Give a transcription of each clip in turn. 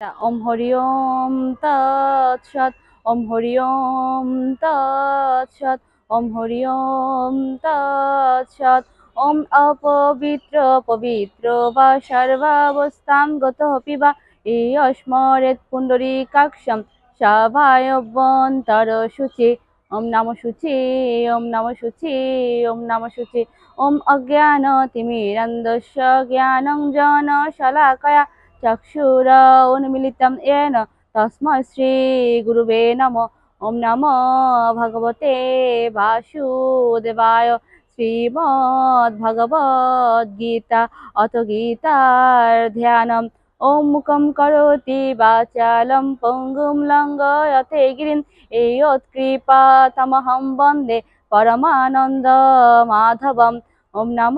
ওম হরি ওম তৎসৎ ওম হরি ওম তৎসৎ ওম হরি ওম তৎসৎ ওম অপবিত্র পবিত্র বা সর্বাবস্থাম গত পিবা। এই অস্মরেত পুণ্ডরী কাক্ষম সভায়বন্তর শুচি ওম নম শুচি ওম নম শুচি ওম নম শুচি ওম অজ্ঞান তিমিরন্দস্য জ্ঞানং জন শলাকয়া চক্ষুর উন্মিলিতম येन তস্মৈ শ্রী গুরুবে নম ওম নম ভগবতে বাসুদেবায় শ্রীমদ্ ভগবদ গীতা অত গীতার ধ্যানম ওম মুখম করোতি বাচালম পঙ্গুম লঙ্গয়তে গিরিন এই কৃপা তমহম বন্দে পরমানন্দ মাধবম ওম নম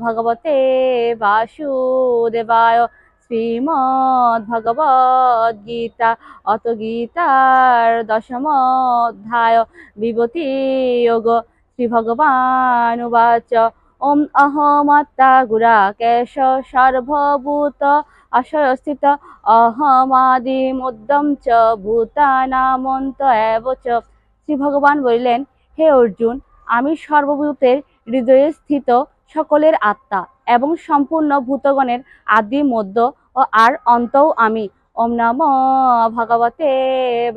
ভগবতে বাসুদেবায় শ্রীমদ্ ভগবদ গীতা, অত গীতার দশম অধ্যায় বিভূতি যোগ। শ্রী ভগবান উবাচ, ওম অহমাত্তা গুরা কেশ সর্বভূত আশয়স্থিত অহমাদিমুদ্যম চ ভূতানামন্ত এব শ্রী ভগবান বললেন, হে অর্জুন, আমি সর্বভূতের হৃদয়ে স্থিত সকলের আত্মা। এবং সম্পূর্ণ ভূতগণের আদি মধ্য ও আর অন্তও আমি। ওম নম ভগবতে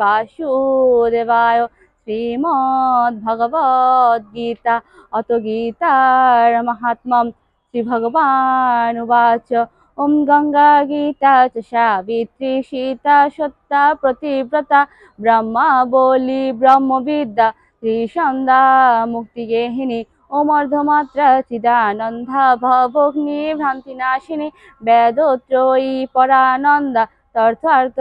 বাসুদেবায় শ্রীমদ্ ভগবদ গীতা অত গীতার মাহাত্ম্যম শ্রী ভগবান উবাচ ওম গঙ্গা গীতা চ সাবিত্রী সীতা সত্তা প্রতিব্রতা। ব্রহ্মা বলি ব্রহ্মবিদ্যা ত্রিসন্ধ্যা মুক্তিগেহিনী। ওম অর্ধমাত্রা চিদানন্দা ভবগ্নি ভ্রান্তিনাশিনী বেদত্রয়ী পরানন্দা তর্থার্থ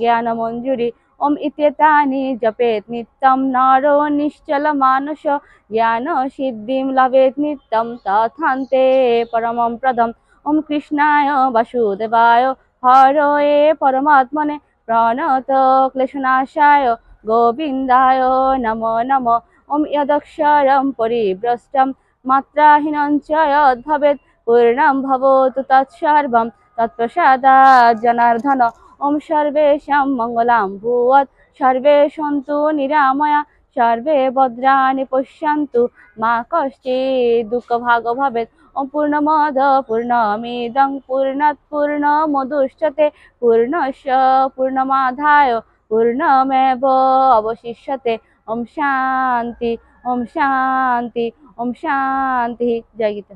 জ্ঞান মঞ্জুরি ওম ইত্যেতানি জপেত নিত্যম নর নিশ্চল মানস জ্ঞান সিদ্ধিম লভেত নিত্যম তথান্তে পরমম প্রদম। ওম কৃষ্ণায় বাসুদেবায় হরয়ে পরমাত্মনে প্রণত ক্লেশনাশায় গোবিন্দায় নম নম। ওম যদক্ষরম পরিভ্রষ্টম মাত্রাহীনং চ যদ্ভবেৎ পূর্ণম ভবতু তৎসর্বম তৎপ্রসাদাৎ জনার্দন ওম সর্বেষাং মঙ্গলাং ভূয়াৎ সর্বে সন্তু নিরাময়া সর্বে ভদ্রাণি পশ্যন্তু মা কশ্চিৎ দুঃখভাগ ভবেৎ ওম পূর্ণমদ পূর্ণাৎ পূর্ণমুদুষ্যতে পূর্ণস্য পূর্ণমাদায় পূর্ণমেব অবশিষ্যতে ওম শান্তি ওম শান্তি ওম শান্তি জয় গীতা